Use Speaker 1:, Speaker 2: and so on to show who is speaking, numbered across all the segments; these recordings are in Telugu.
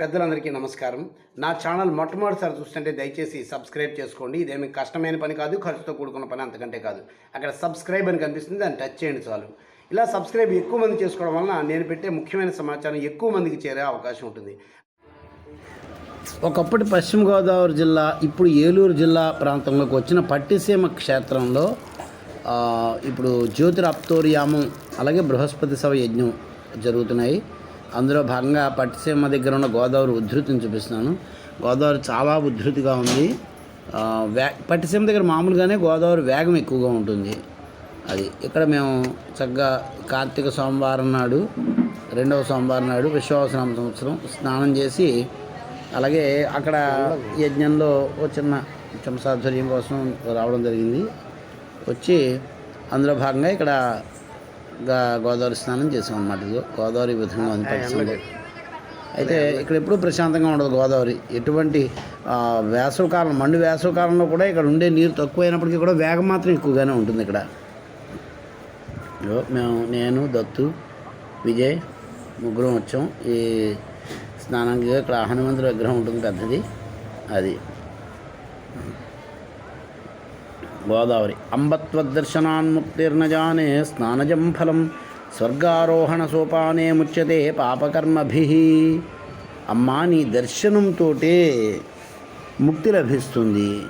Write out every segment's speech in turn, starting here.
Speaker 1: పెద్దలందరికీ నమస్కారం. నా ఛానల్ మొట్టమొదటిసారి చూస్తుంటే దయచేసి సబ్స్క్రైబ్ చేసుకోండి. ఇదేమి కష్టమైన పని కాదు ఖర్చుతో కూడుకున్న పని అంతకంటే కాదు. అక్కడ సబ్స్క్రైబ్ అని కనిపిస్తుంది దాన్ని టచ్ చేయండి చాలు. ఇలా సబ్స్క్రైబ్ ఎక్కువ మంది చేసుకోవడం వలన నేను పెట్టే ముఖ్యమైన సమాచారం ఎక్కువ మందికి చేరే అవకాశం ఉంటుంది. ఒకప్పటి పశ్చిమ గోదావరి జిల్లా ఇప్పుడు ఏలూరు జిల్లా ప్రాంతంలోకి వచ్చిన పట్టిసీమ క్షేత్రంలో ఇప్పుడు జ్యోతిరాప్తోర్యామం అలాగే బృహస్పతి సభ యజ్ఞం జరుగుతున్నాయి. అందులో భాగంగా పట్టిసీమ దగ్గర ఉన్న గోదావరి ఉధృతిని చూపిస్తున్నాను. గోదావరి చాలా ఉధృతిగా ఉంది. వ్యా వే పట్టిసీమ దగ్గర మామూలుగానే గోదావరి వేగం ఎక్కువగా ఉంటుంది. అది ఇక్కడ మేము చక్కగా కార్తీక సోమవారం నాడు రెండవ సోమవారం నాడు విశ్వాసనామ సంవత్సరం స్నానం చేసి అలాగే అక్కడ యజ్ఞంలో ఒక చిన్న చంసాధ్వర్యం కోసం రావడం జరిగింది. వచ్చి అందులో భాగంగా ఇక్కడ గోదావరి స్నానం చేసాం అన్నమాట ఇదిగో. గోదావరి విధంగా ఉంది అయితే ఇక్కడ ఎప్పుడూ ప్రశాంతంగా ఉండదు గోదావరి. ఎటువంటి వేసవికాలం మండు వేసవికాలంలో కూడా ఇక్కడ ఉండే నీరు తక్కువైనప్పటికీ కూడా వేగం మాత్రం ఎక్కువగానే ఉంటుంది ఇక్కడ. మేము నేను దత్తు విజయ్ ముగ్గురం వచ్చాం. ఈ స్నానానికి ఇక్కడ హనుమంతుడి విగ్రహం ఉంటుంది పెద్దది. అది. గోదావరి. అంబత్వదర్శనాన్ముక్తిర్నజానే స్నానజం ఫలం స్వర్గారోహణ సోపానే ముచ్యతే పాపకర్మభి. అమ్మా నీ దర్శనంతో ముక్తి లభిస్తుంది.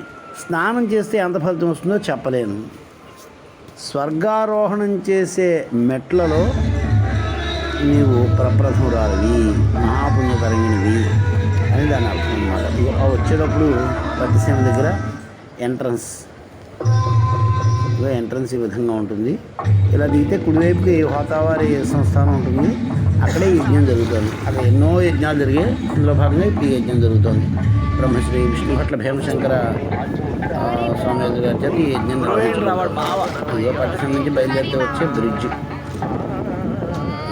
Speaker 1: స్నానం చేస్తే ఎంత ఫలితం వస్తుందో చెప్పలేను. స్వర్గారోహణం చేసే మెట్లలో నీవు ప్రప్రథమురాలివి మహాపుణ్యతరంగినివి అని దాని అర్థం అన్నమాట. వచ్చేటప్పుడు పట్టిసీమ దగ్గర ఎంట్రన్స్ ఎంట్రన్స్ ఈ విధంగా ఉంటుంది. ఇలా దిగితే కుడివైపుకి హోతావారి సంస్థానం ఉంటుంది అక్కడే ఈ యజ్ఞం జరుగుతుంది. అక్కడ ఎన్నో యజ్ఞాలు జరిగాయి అందులో భాగంగా ఇప్పుడు ఈ యజ్ఞం జరుగుతుంది. బ్రహ్మశ్రీ విష్ణు భట్ల భీమశంకర స్వామి గారి చేత ఈ యజ్ఞం ఇదిగో పట్టిసీమ నుంచి బయలుదేరితే వచ్చే బ్రిడ్జ్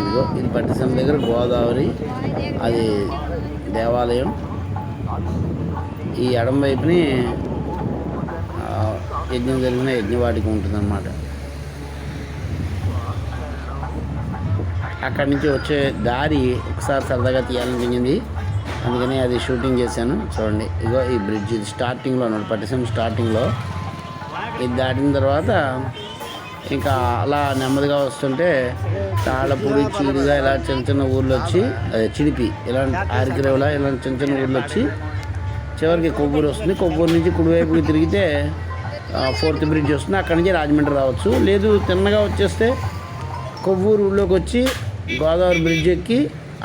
Speaker 1: ఇదిగో ఇది పట్టిసీమ దగ్గర గోదావరి అది దేవాలయం. ఈ ఎడం వైపుని యజ్ఞం జరిగిన యజ్ఞవాడికి ఉంటుందన్నమాట. అక్కడి నుంచి వచ్చే దారి ఒకసారి సరదాగా తీయాలనిపించింది. అందుకని అది షూటింగ్ చేశాను. చూడండి ఇగో ఈ బ్రిడ్జ్ ఇది స్టార్టింగ్లో అన్నాడు పట్టిసం స్టార్టింగ్లో. ఇది దాటిన తర్వాత ఇంకా అలా నెమ్మదిగా వస్తుంటే తాళపూడి చీడిగా ఇలా చిన్న చిన్న ఊర్లు వచ్చి అదే చిడిపి ఇలాంటి ఆరికిరేవులా ఇలాంటి చిన్న చిన్న ఊర్లు వచ్చి చివరికి కొవ్వూరు వస్తుంది. కొవ్వూరు నుంచి కుడివైపుకి తిరిగితే ఫోర్త్ బ్రిడ్జ్ వస్తుంది. అక్కడి నుంచి రాజమండ్రి రావచ్చు. లేదు తిన్నగా వచ్చేస్తే కొవ్వూరు ఊళ్ళోకి వచ్చి గోదావరి బ్రిడ్జ్ ఎక్కి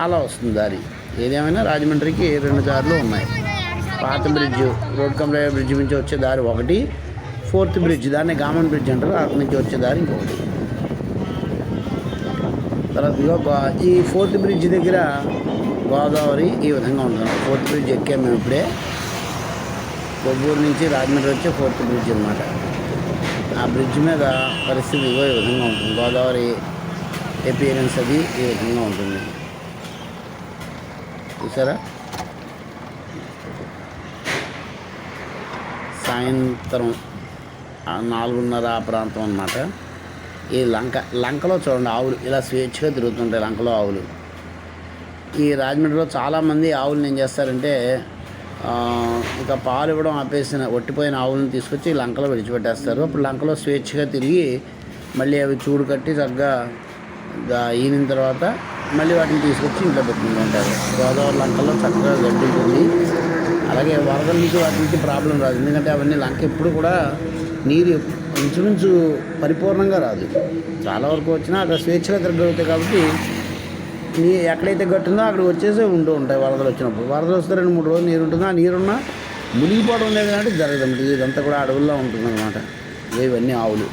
Speaker 1: అలా వస్తుంది దారి. ఏదేమైనా రాజమండ్రికి రెండు దారులు ఉన్నాయి. పాత బ్రిడ్జ్ రోడ్ కంప్లైంట్ బ్రిడ్జ్ నుంచి వచ్చే దారి ఒకటి ఫోర్త్ బ్రిడ్జ్ దాన్ని గామన్ బ్రిడ్జ్ అంటారు. అక్కడి నుంచి వచ్చే దారి ఇంకొకటి. తర్వాత ఈ ఫోర్త్ బ్రిడ్జ్ దగ్గర గోదావరి ఈ విధంగా ఉంటుంది. ఫోర్త్ బ్రిడ్జ్ ఎక్కాము మేము ఇప్పుడే. కొవ్వూరు నుంచి రాజమండ్రి వచ్చే ఫోర్త్ బ్రిడ్జ్ అనమాట ఆ బ్రిడ్జ్ మీద పరిస్థితి ఇవో ఈ విధంగా ఉంటుంది. గోదావరి ఎపిరియన్స్ అది ఈ విధంగా ఉంటుంది. చూసారా? సాయంత్రం నాలుగున్నర ఆ ప్రాంతం అనమాట ఈ లంక లంకలో చూడండి ఆవులు. ఇలా స్వేచ్ఛగా తిరుగుతుంటాయి లంకలో ఆవులు. ఈ రాజమండ్రిలో చాలామంది ఆవులు ఏం చేస్తారంటే ఇంకా పాలు ఇవ్వడం ఆపేసిన ఒట్టిపోయిన ఆవులను తీసుకొచ్చి లంకలో విడిచిపెట్టేస్తారు. అప్పుడు లంకలో స్వేచ్ఛగా తిరిగి మళ్ళీ అవి చూడు కట్టి చక్కగా ఈనిన తర్వాత మళ్ళీ వాటిని తీసుకొచ్చి ఇంట్లో పెట్టుకుంటూ ఉంటారు. గోదావరి లంకలో చక్కగా గడ్డి అలాగే వరదల నుంచి వాటికి ప్రాబ్లం రాదు. ఎందుకంటే అవన్నీ లంక ఎప్పుడు కూడా నీరు ఇంచుమించు పరిపూర్ణంగా రాదు. చాలా వరకు వచ్చినా అక్కడ స్వేచ్ఛగా తిరగలుగుతాయి కాబట్టి నీ ఎక్కడైతే గట్టుందో అక్కడ వచ్చేసి ఉంటూ ఉంటాయి వరదలు వచ్చినప్పుడు. వరదలు వస్తే రెండు మూడు రోజులు నీరు ఉంటుంది? ఆ నీరున్న మునిగిపోవడం లేదు అంటే జరగదు ఇదంతా కూడా అడవుల్లో ఉంటుంది అనమాట ఇవన్నీ ఆవులు.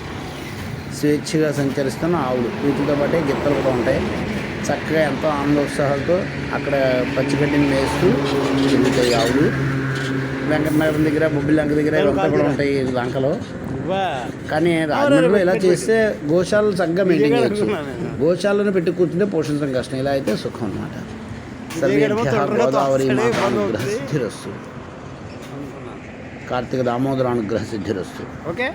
Speaker 1: స్వేచ్ఛగా సంచరిస్తున్న ఆవులు. వీటితో పాటే గిత్తలు కూడా ఉంటాయి. చక్కగా ఎంతో ఆనందోత్సాహాలతో అక్కడ పచ్చిగడ్డిని వేస్తూ తిరుగుతాయి ఆవులు. వెంకటనగరం దగ్గర బొబ్బిలంక దగ్గర ఇవంతా కూడా ఉంటాయి లంకలో. కానీ రాజమండ్రిలో ఇలా చేస్తే గోశాలను చక్కగా మెయింటైన్ చేయొచ్చు. గోశాలను పెట్టి కూర్చుంటే పోషించడం కష్టం ఇలా అయితే సుఖం అన్నమాట. సర్వేభ్యః గోదావరి సిద్ధిరస్తు. కార్తీక దామోదర అనుగ్రహ సిద్ధిరస్తు.
Speaker 2: ఓకే.